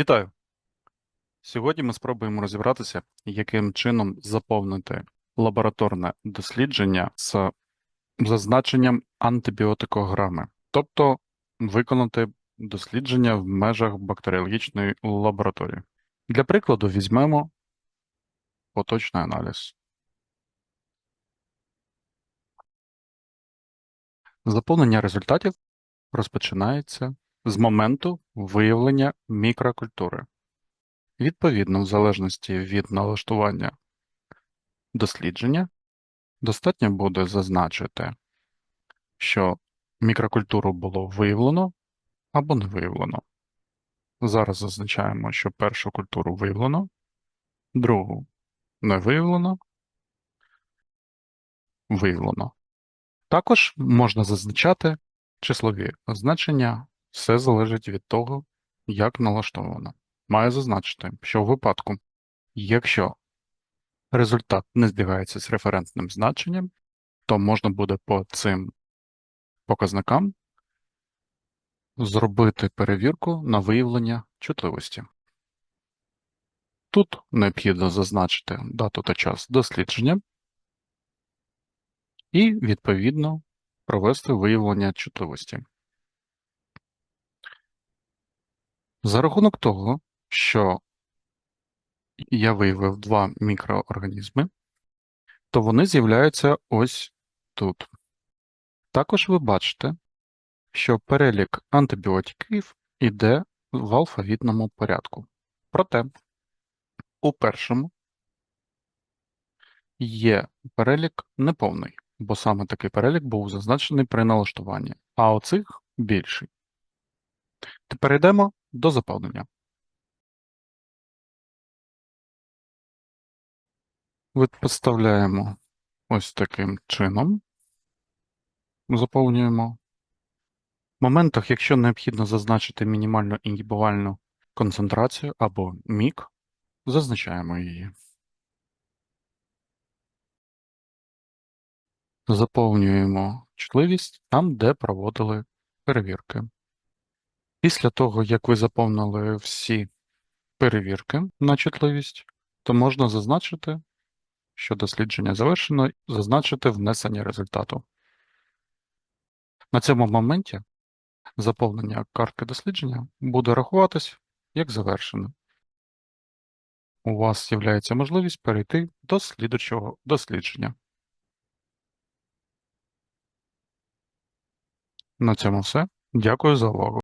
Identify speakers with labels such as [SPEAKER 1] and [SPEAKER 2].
[SPEAKER 1] Вітаю! Сьогодні ми спробуємо розібратися, яким чином заповнити лабораторне дослідження з зазначенням антибіотикограми, тобто виконати дослідження в межах бактеріологічної лабораторії. Для прикладу візьмемо поточний аналіз. Заповнення результатів розпочинається з моменту виявлення мікрокультури. Відповідно, в залежності від налаштування дослідження, достатньо буде зазначити, що мікрокультуру було виявлено або не виявлено. Зараз зазначаємо, що першу культуру виявлено, другу не виявлено, виявлено. Також можна зазначати числові значення, все залежить від того, як налаштовано. Маю зазначити, що в випадку, якщо результат не збігається з референтним значенням, то можна буде по цим показникам зробити перевірку на виявлення чутливості. Тут необхідно зазначити дату та час дослідження і, відповідно, провести виявлення чутливості. За рахунок того, що я виявив два мікроорганізми, то вони з'являються ось тут. Також ви бачите, що перелік антибіотиків іде в алфавітному порядку. Проте у першому є перелік неповний, бо саме такий перелік був зазначений при налаштуванні, а оцих більший. Тепер йдемо до заповнення. Підставляємо ось таким чином. Заповнюємо. В моментах, якщо необхідно зазначити мінімальну інгібувальну концентрацію або мік, зазначаємо її. Заповнюємо чутливість там, де проводили перевірки. Після того, як ви заповнили всі перевірки на чутливість, то можна зазначити, що дослідження завершено, зазначити внесення результату. На цьому моменті заповнення картки дослідження буде рахуватись як завершено. У вас з'являється можливість перейти до слідучого дослідження. На цьому все. Дякую за увагу.